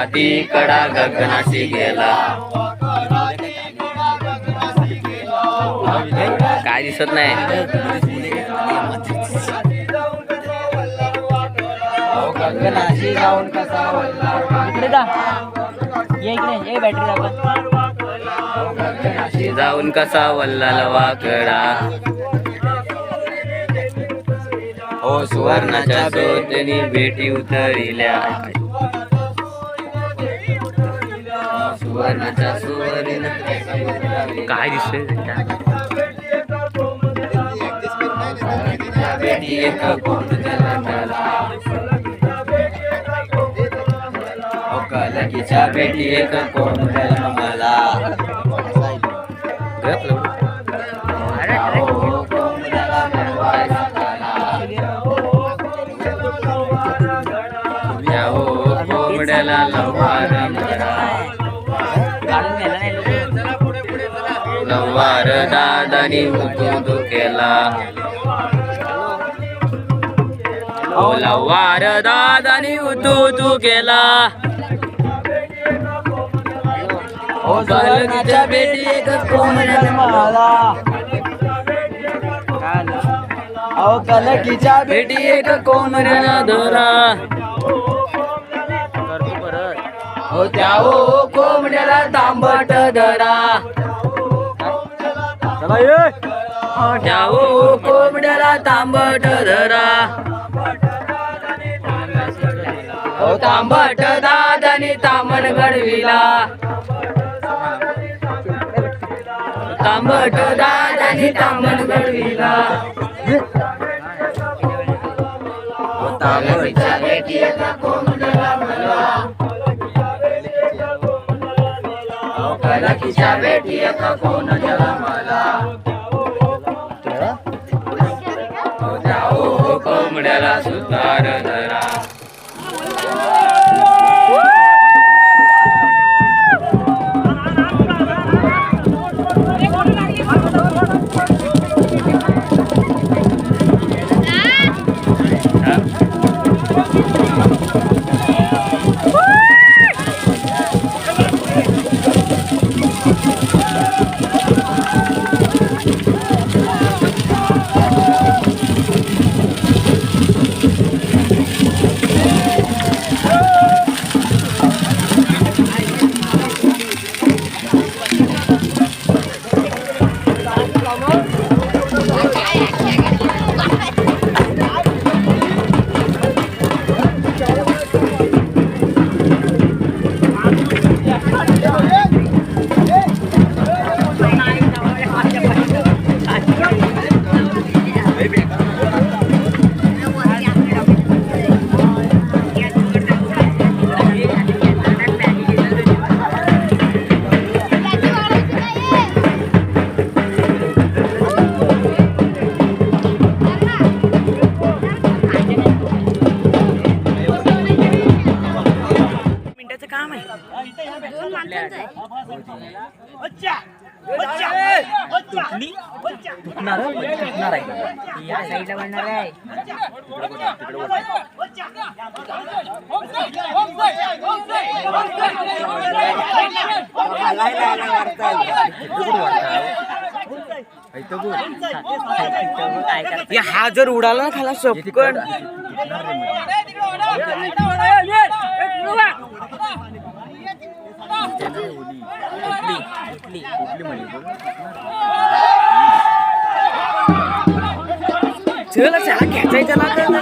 वाकडा तिकडा गगनाशी गेला. काय दिसत नाही. गगनाशी जाऊन कसा वल्ला इकडे जा. ये इकडे ये बॅटरी दाखव. गगनाशी जाऊन कसा वल्लाल वाकडा. हो सुवर्णाच्या भेटी उतरिल्या. काय दिसतंय कोण जन्माला. हो भेटी एक कोण. हो, कोंबड्याला मिळवायचा लोकं. दादानी केला. ओला लव्हार दादानी उतू केला. हो एकच अहो कलकीच्या भेटी एक कोंबड्याला धरा. हो त्या ओ कोंबड्याला तांबट धरा. हो कोंबड्याला तांबट धरा. हो तांबट दादानी तांबट घडविला. तांबट दादानी तांबट घडविला. हो तांबटच्या भेटी एका कोण मला. त्या हो कोंबड्याला सुतार धरा दोन माणसांचं आहे. या साईडला बनणार आहे. काय करायचं? हा जर उडाला ना खाला सपकन चला चला खेचायचं लागलं